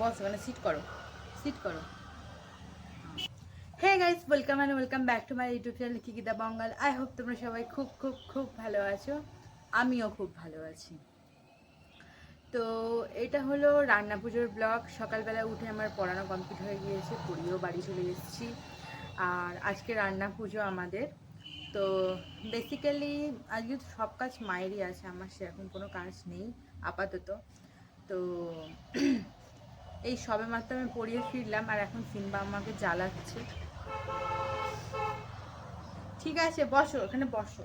বস ওখানে সিট করো সিট করো। Hey guys welcome and welcome back to my YouTube channel কিকিদা বঙ্গাল আই হোপ তোমরা সবাই খুব খুব খুব ভালো আছো। আমিও খুব ভালো আছি। তো এটা হলো রান্না পুজোর ব্লগ সকালবেলা উঠে আমার পড়ানো কমপ্লিট হয়ে গিয়েছে, পড়িয়েও বাড়ি চলে এসেছি। আর আজকে রান্না পুজো আমাদের। তো বেসিক্যালি আজকে সব কাজ মায়েরই আছে, আমার সেরকম কোনো কাজ নেই, আপাতত। তো এই সবে মাত্র আমি পড়িয়ে ফিরলাম আর এখন সিম্বা আমাকে জ্বালাচ্ছে। ঠিক আছে, বসো, এখানে বসো।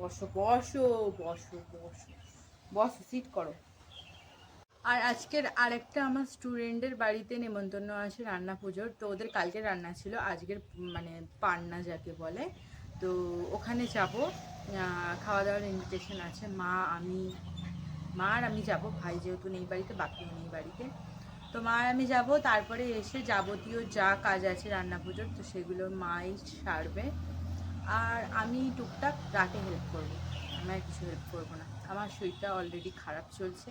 বসো বসো বসো বসো। বসো সিট করো। আর আজকের আরেকটা আমার স্টুডেন্টের বাড়িতে নেমন্তন্ন আছে রান্না পুজোর। তো ওদের কালকে রান্না ছিল, আজকের মানে পান্না যাকে বলে। তো ওখানে যাব। খাওয়া দাওয়ার ইনভিটেশন আছে। মা, আমি, মা আর আমি যাব। ভাই যেহেতু নেই বাড়িতে, বাকিও নেই বাড়িতে। তো মা আমি যাব, তারপরে এসে যাবতীয় যা কাজ আছে রান্না পুজোর, তো সেগুলো মাই সারবে। আর আমি টুকটাক রাতে হেল্প করব। আমি আর কিছু হেল্প করব না। আমার শরীরটা অলরেডি খারাপ চলছে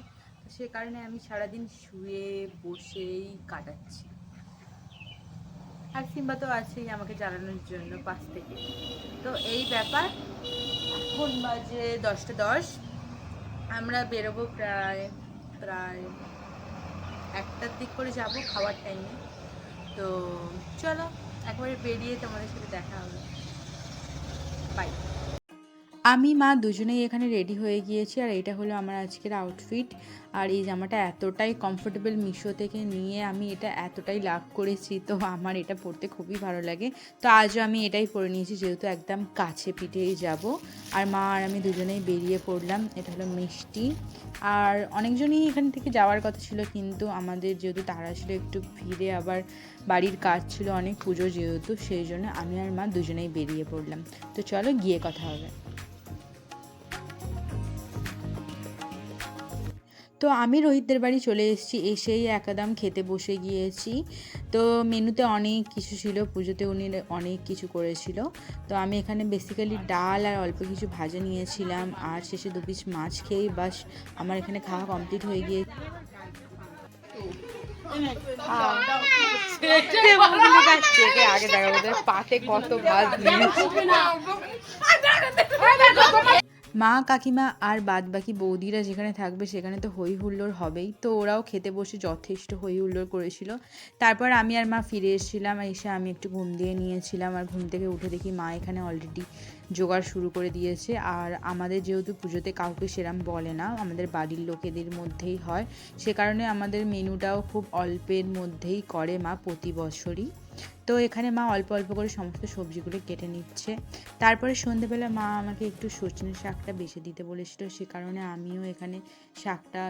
সে কারণে আমি সারাদিন শুয়ে বসেই কাটাচ্ছি। আর সিম্বা তো আছেই আমাকে জ্বালানোর জন্য পাশ থেকে। তো এই ব্যাপার, এখন বাজে দশটা দশ। আমরা বেরোবো প্রায় প্রায় একটার দিক করে যাব খাওয়ার টাইমে তো চলো, একবারে বেরিয়ে তোমাদের সাথে দেখা হবে। বাই আমি, মা দুজনেই এখানে রেডি হয়ে গিয়েছি আর এটা হলো আমার আজকের আউটফিট আর এই জামাটা এতটাই কমফোর্টেবল মিশো থেকে নিয়ে আমি এটা এতটাই লাভ করেছি, তো আমার এটা পরতে খুবই ভালো লাগে। তো আজও আমি এটাই পরে নিয়েছি যেহেতু একদম কাছে পিঠেই যাব। আর মা আর আমি দুজনেই বেরিয়ে পড়লাম, এটা হলো মিষ্টি। আর অনেকজনই এখান থেকে যাওয়ার কথা ছিল, কিন্তু আমাদের যেহেতু তারা ছিল একটু ফিরে আবার বাড়ির কাজ ছিল অনেক পুজো যেহেতু, সেই জন্য আমি আর মা দুজনেই বেরিয়ে পড়লাম। তো চলো গিয়ে কথা হবে। তো আমি রোহিতদের বাড়ি চলে এসেছি এসেই একাদাম খেতে বসে গিয়েছি। তো মেনুতে অনেক কিছু ছিল পুজোতে উনি অনেক কিছু করেছিল। তো আমি এখানে বেসিক্যালি ডাল আর অল্প কিছু ভাজা নিয়েছিলাম আর শেষে দু পিস মাছ খেয়েই বাস আমার এখানে খাওয়া কমপ্লিট হয়ে গিয়ে আগে দেখাবো পাতে কত ভাত মা কাকিমা আর বাদ বাকি বৌদিরা যেখানে থাকবে সেখানে তো হই হুল্লোড় হবেই। তো ওরাও খেতে বসে যথেষ্ট হই হুল্লোড় করেছিল। তারপর আমি আর মা ফিরে এসেছিলাম, এসে আমি একটু ঘুম দিয়ে নিয়েছিলাম আর ঘুম থেকে উঠে দেখি মা এখানে অলরেডি জোগাড় শুরু করে দিয়েছে। আর আমাদের যেহেতু পুজোতে কাউকে সেরাম বলে না, আমাদের বাড়ির লোকেদের মধ্যেই হয়। সে কারণে আমাদের মেনুটাও খুব অল্পের মধ্যেই করে মা প্রতি বছরই। তো এখানে মা অল্প অল্প করে সমস্ত সবজিগুলো কেটে নিচ্ছে। তারপরে সন্ধেবেলা মা আমাকে একটু সজনে শাকটা বেছে দিতে বলেছিল, সে কারণে আমিও এখানে শাকটা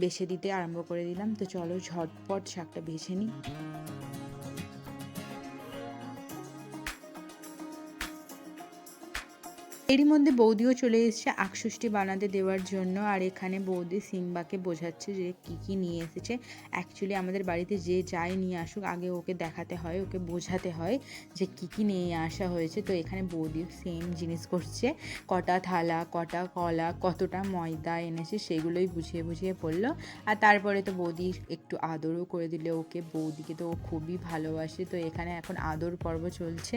বেছে দিতে আরম্ভ করে দিলাম। তো চলো ঝটপট শাকটা বেছে নিই। এরই মধ্যে বৌদিও চলে এসেছে আকষষ্ঠী বানাতে দেওয়ার জন্য, আর এখানে বৌদি সিম্বাকে বোঝাচ্ছে যে কি কি নিয়ে এসেছে। অ্যাকচুয়ালি আমাদের বাড়িতে যে যাই নিয়ে আসুক, আগে ওকে দেখাতে হয়, ওকে বোঝাতে হয় যে কি কি নিয়ে আসা হয়েছে। তো এখানে বৌদিও সেম জিনিস করছে। কটা থালা, কটা কলা, কতটা ময়দা এনেছে সেগুলোই বুঝিয়ে বুঝিয়ে পড়ল আর তারপরে তো বৌদি একটু আদরও করে দিলে ওকে। বৌদিকে তো ও খুবই ভালোবাসে। তো এখানে এখন আদর পর্ব চলছে।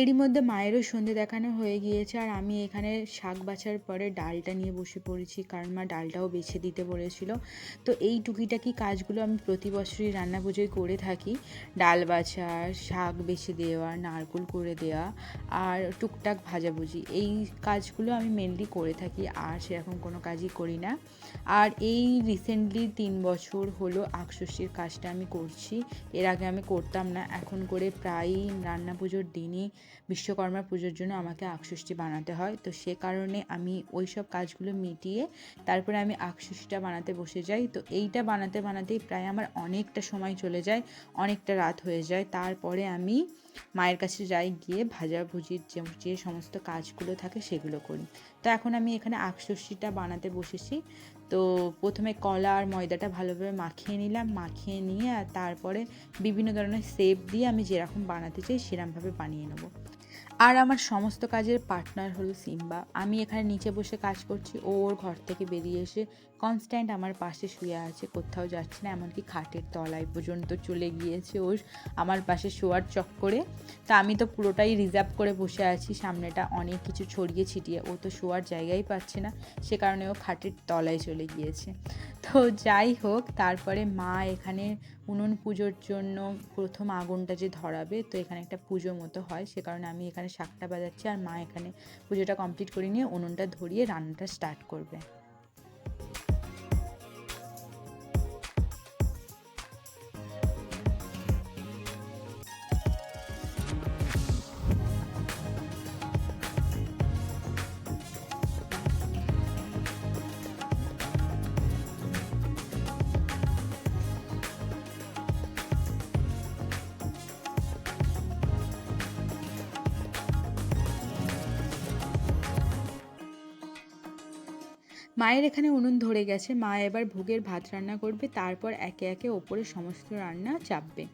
এরই মধ্যে মায়েরও সন্ধে দেখানো হয়ে গিয়েছে। আর আমি এখানে শাক বাছার পরে ডালটা নিয়ে বসে পড়েছি, কারণ মা ডালটাও বেছে দিতে বলেছিল। তো এই টুকিটাকি কাজগুলো আমি প্রতি বছরই রান্না পুজোয় করে থাকি। ডাল বাছা, শাক বেছে দেওয়া, নারকুল করে দেওয়া আর টুকটাক ভাজাভুজি। এই কাজগুলো আমি মেনলি করে থাকি, আর সেরকম কোনো কাজই করি না। আর এই রিসেন্টলি তিন বছর হলো আকষষ্ঠীর কাজটা আমি করছি। এর আগে আমি করতাম না, এখন করে প্রায়ই রান্না পুজোর দিনই বিশ্বকর্মা পুজোর জন্য আমাকে আখষষ্ঠী বানাতে হয়। তো সে কারণে আমি ওই সব কাজগুলো মিটিয়ে তারপরে আমি আখষষ্ঠীটা বানাতে বসে যাই। তো এইটা বানাতে বানাতেই প্রায় আমার অনেকটা সময় চলে যায়, অনেকটা রাত হয়ে যায়। তারপরে আমি মায়ের কাছে যাই, গিয়ে ভাজাভুজির যে যে সমস্ত কাজগুলো থাকে সেগুলো করি। তো এখন আমি এখানে আখষষ্ঠীটা বানাতে বসেছি। তো প্রথমে কলা আর ময়দাটা ভালোভাবে মাখিয়ে নিলাম, মাখিয়ে নিয়ে আর তারপরে বিভিন্ন ধরনের সেপ দিয়ে আমি যেরকম বানাতে চাই সেরকমভাবে বানিয়ে নেব। আর আমার সমস্ত কাজের পার্টনার হলো সিম্বা। আমি এখানে নিচে বসে কাজ করছি, ও ওর ঘর থেকে বেরিয়ে এসে কনস্ট্যান্ট আমার পাশে শুয়ে আছে, কোথাও যাচ্ছে না, এমনকি খাটের তলায় পর্যন্ত চলে গিয়েছে ওর, আমার পাশে শোয়ার চক্করে। তা আমি তো পুরোটাই রিজার্ভ করে বসে আছি, সামনেটা অনেক কিছু ছড়িয়ে ছিটিয়ে, ও তো শোয়ার জায়গাই পাচ্ছে না, সে কারণে ও খাটের তলায় চলে গিয়েছে। তো যাই হোক, তারপরে মা এখানে উনুন পুজোর জন্য প্রথম আগুনটা যে ধরাবে, তো এখানে একটা পুজো মতো হয়। সে কারণে আমি এখানে শাকটা বাজাচ্ছি আর মা এখানে পুজোটা কমপ্লিট করে নিয়ে উনুনটা ধরিয়ে রান্নাটা স্টার্ট করবে। মায়ের এখানে উনুন ধরে গেছে। মা এবার ভোগের ভাত রান্না করবে, তারপর একে একে ওপরে সমস্ত রান্না চাপবে।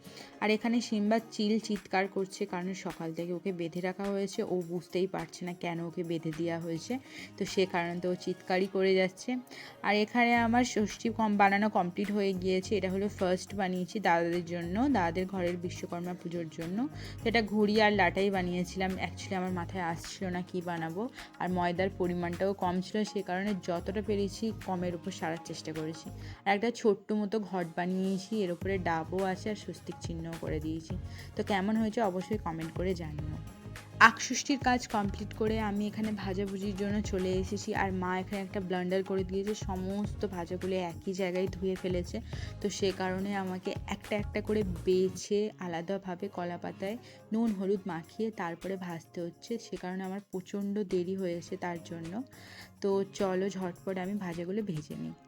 আর এখানে সিম্বা চিল চিৎকার করছে কারণ সকাল থেকে ওকে বেঁধে রাখা হয়েছে। ও বুঝতেই পারছে না কেন ওকে বেঁধে দেওয়া হয়েছে। তো সে কারণে তো ও চিৎকারই করে যাচ্ছে। আর এখানে আমার ষষ্ঠী কম বানানো কমপ্লিট হয়ে গিয়েছে। এটা হলো ফার্স্ট বানিয়েছি দাদাদের জন্য, দাদাদের ঘরের বিশ্বকর্মা পুজোর জন্য। তো এটা ঘুড়ি আর লাটাই বানিয়েছিলাম। অ্যাকচুয়ালি আমার মাথায় আসছিল না কি বানাবো। আর ময়দার পরিমাণটাও কম ছিল, সে কারণে যতটা পেরেছি কমের উপর সারার চেষ্টা করেছি। আর একটা ছোট্ট মতো ঘট বানিয়েছি। এর উপরে ডাবও আছে আর স্বস্তিক চিহ্নও করে দিয়েছি। তো কেমন হয়েছে অবশ্যই কমেন্ট করে জানিও। আকষষ্ঠীর কাজ কমপ্লিট করে আমি এখানে ভাজাভুজির জন্য চলে এসেছি আর মা এখানে একটা ব্লান্ডার করে দিয়েছে, সমস্ত ভাজাগুলো একই জায়গায় ধুয়ে ফেলেছে। তো সে কারণে আমাকে একটা একটা করে বেছে আলাদাভাবে কলা পাতায় নুন, হলুদ মাখিয়ে তারপরে ভাজতে হচ্ছে। সে কারণে আমার প্রচণ্ড দেরি হয়েছে তার জন্য। তো চলো ঝটপট আমি ভাজাগুলো ভেজে নিই।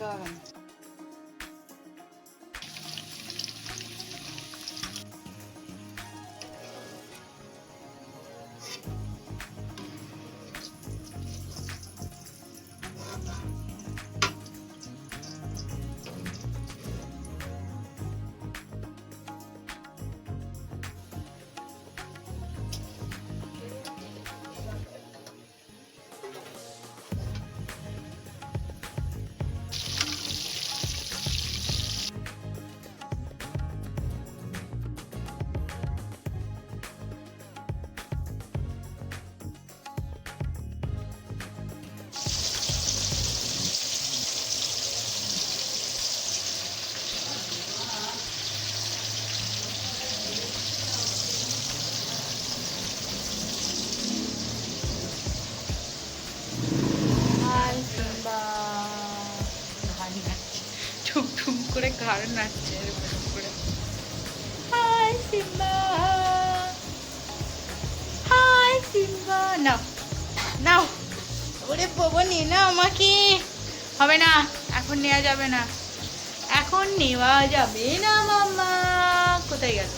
হাই নাচছে করে হাই সিম্বা হাই সিম্বা নাও নাও ওরে বাবা নে আমাকে। হবে না, এখন নেওয়া যাবে না। এখন নেওয়া যাবে না মামা কোথায় গেল?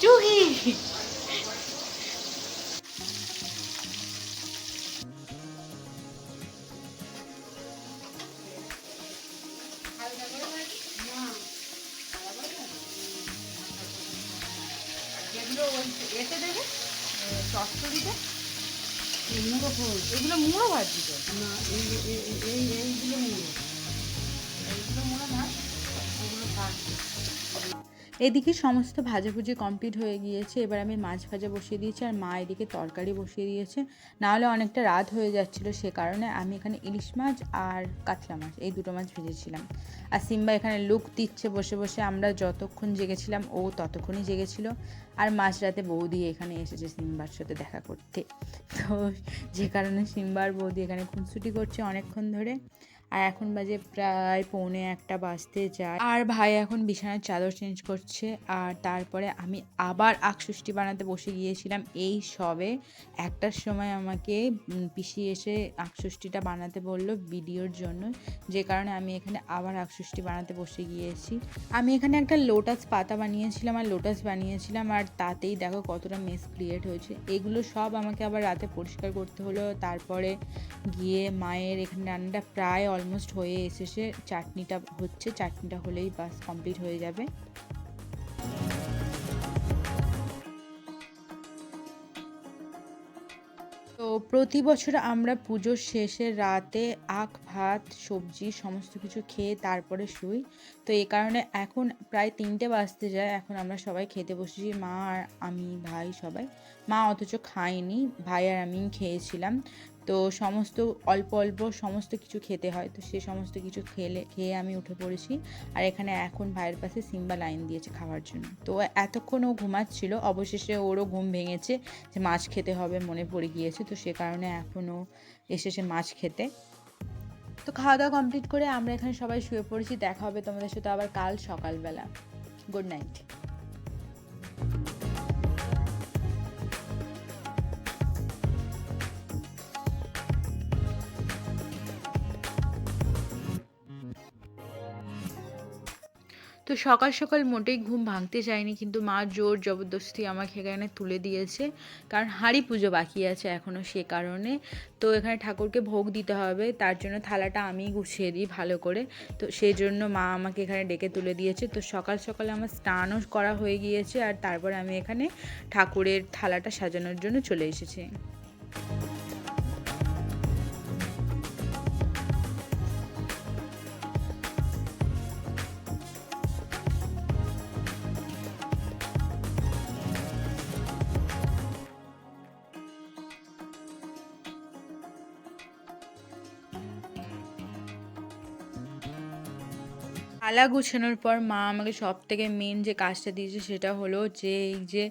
চুহি। যেগুলো ওই এতে দেবে চচ্চড়িতে মুড়ো এগুলো মুড়ো ভাজি তো? না, এই এই এই এইগুলো মুড়ো এদিকে সমস্ত ভাজাভুজি কমপ্লিট হয়ে গিয়েছে। এবার আমি মাছ ভাজা বসিয়ে দিয়েছি আর মা এদিকে তরকারি বসিয়ে দিয়েছে। নাহলে অনেকটা রাত হয়ে যাচ্ছিল, সে কারণে আমি এখানে ইলিশ মাছ আর কাতলা মাছ, এই দুটো মাছ ভেজেছিলাম। আর সিম্বা এখানে লুক দিচ্ছে বসে বসে, আমরা যতক্ষণ জেগেছিলাম, ও ততক্ষণই জেগেছিল। আর মাঝরাতে বৌদি এখানে এসেছে সিম্বার সাথে দেখা করতে। তো যে কারণে সিম্বার বৌদি এখানে খুনসুটি করছে অনেকক্ষণ ধরে। আর এখন বাজে প্রায় পৌনে একটা বাজতে যায়। আর ভাই এখন বিছানার চাদর চেঞ্জ করছে আর তারপরে আমি আবার আখষষ্ঠী বানাতে বসে গিয়েছিলাম এই সবে। একটার সময় আমাকে পিসি এসে আখষষ্ঠীটা বানাতে বলল ভিডিওর জন্য। যে কারণে আমি এখানে আবার আখষষ্ঠী বানাতে বসে গিয়েছি। আমি এখানে একটা লোটাস পাতা বানিয়েছিলাম আর লোটাস বানিয়েছিলাম আর তাতেই দেখো কতটা মেস ক্রিয়েট হয়েছে। এগুলো সব আমাকে আবার রাতে পরিষ্কার করতে হলো। তারপরে গিয়ে মায়ের এখানে রান্নাটা প্রায় অলমোস্ট হয়ে এসেছে। চাটনিটা হচ্ছে, চাটনিটা হলেই বাস কমপ্লিট হয়ে যাবে। তো প্রতি বছর আমরা পুজোর শেষে রাতে আখ, ভাত, সবজি সমস্ত কিছু খেয়ে তারপরে শুই। তো এই কারণে এখন প্রায় তিনটে বাজতে যায়। এখন আমরা সবাই খেতে বসেছি, মা আর আমি, ভাই সবাই। মা অথচ খায়নি, ভাই আর আমি খেয়েছিলাম। তো সমস্ত, অল্প অল্প সমস্ত কিছু খেতে হয়। তো সে সমস্ত কিছু খেলে, খেয়ে আমি উঠে পড়েছি। আর এখানে এখন ভাইয়ের পাশে সিম্বা লাইন দিয়েছে খাওয়ার জন্য। তো এতক্ষণ ও ঘুমাচ্ছিল, অবশেষে ওরও ঘুম ভেঙেছে যে মাছ খেতে হবে মনে পড়ে গিয়েছে। তো সে কারণে এখনও এসেছে মাছ খেতে। তো খাওয়া দাওয়া কমপ্লিট করে আমরা এখানে সবাই শুয়ে পড়েছি। দেখা হবে তোমাদের সাথে আবার কাল সকালবেলা। Good night. তো সকাল সকাল মোটেই ঘুম ভাঙতে চায়নি কিন্তু মা জোর জবরদস্তি আমাকে এখানে তুলে দিয়েছে। কারণ হাঁড়ি পুজো বাকি আছে এখনও সে কারণে। তো এখানে ঠাকুরকে ভোগ দিতে হবে, তার জন্য থালাটা আমি গুছিয়ে দিই ভালো করে। তো সেই জন্য মা আমাকে এখানে ডেকে তুলে দিয়েছে। তো সকাল সকাল আমার স্নানও করা হয়ে গিয়েছে আর তারপরে আমি এখানে ঠাকুরের থালাটা সাজানোর জন্য চলে এসেছি। থালা গুছানোর পর মা আমাকে সব থেকে মেন যে কাজটা দিয়েছে সেটা হলো যে, এই যে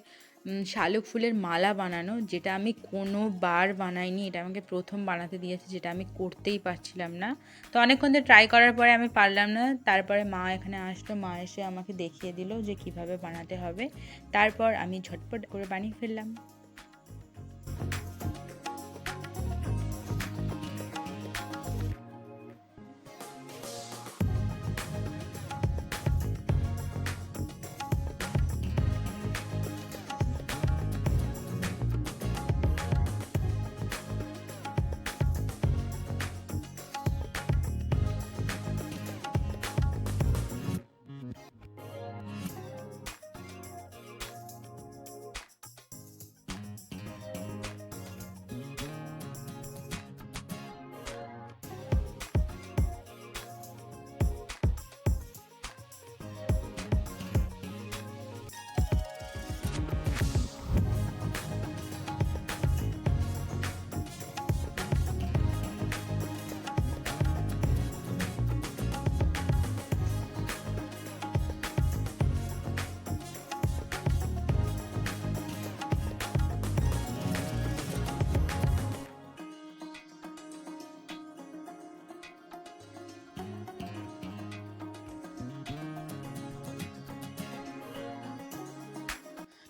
শালুক ফুলের মালা বানানো, যেটা আমি কোনো বার বানাইনি, এটা আমাকে প্রথম বানাতে দিয়েছে, যেটা আমি করতেই পারছিলাম না। তো অনেকক্ষণ ধরে ট্রাই করার পরে আমি পারলাম না, তারপরে মা এখানে আসলো, মা এসে আমাকে দেখিয়ে দিল যে কীভাবে বানাতে হবে। তারপর আমি ঝটপট করে বানিয়ে ফেললাম।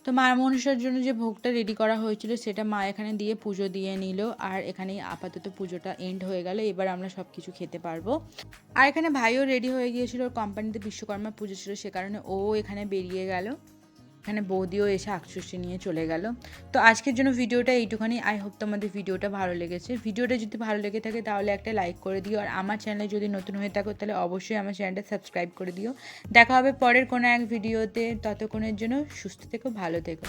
তো মা মনসার জন্য যে ভোগটা রেডি করা হয়েছিল সেটা মা এখানে দিয়ে পুজো দিয়ে নিল। আর এখানে আপাতত পুজোটা এন্ড হয়ে গেল। এবার আমরা সব কিছু খেতে পারব। আর এখানে ভাইও রেডি হয়ে গিয়েছিল। ওর কোম্পানিতে বিশ্বকর্মা পুজো ছিল, সে কারণে ও এখানে বেরিয়ে গেল। এখানে বৌদিও এসে আকসুসি নিয়ে চলে গেল। তো আজকের জন্য ভিডিওটা এইটুখানি। আই হোপ তোমাদের ভিডিওটা ভালো লেগেছে। ভিডিওটা যদি ভালো লেগে থাকে তাহলে একটা লাইক করে দিও। আর আমার চ্যানেলে যদি নতুন হয়ে থাকো তাহলে অবশ্যই আমার চ্যানেলটা সাবস্ক্রাইব করে দিও। দেখা হবে পরের কোনো এক ভিডিওতে ততক্ষণের জন্য সুস্থ থেকো, ভালো থেকো।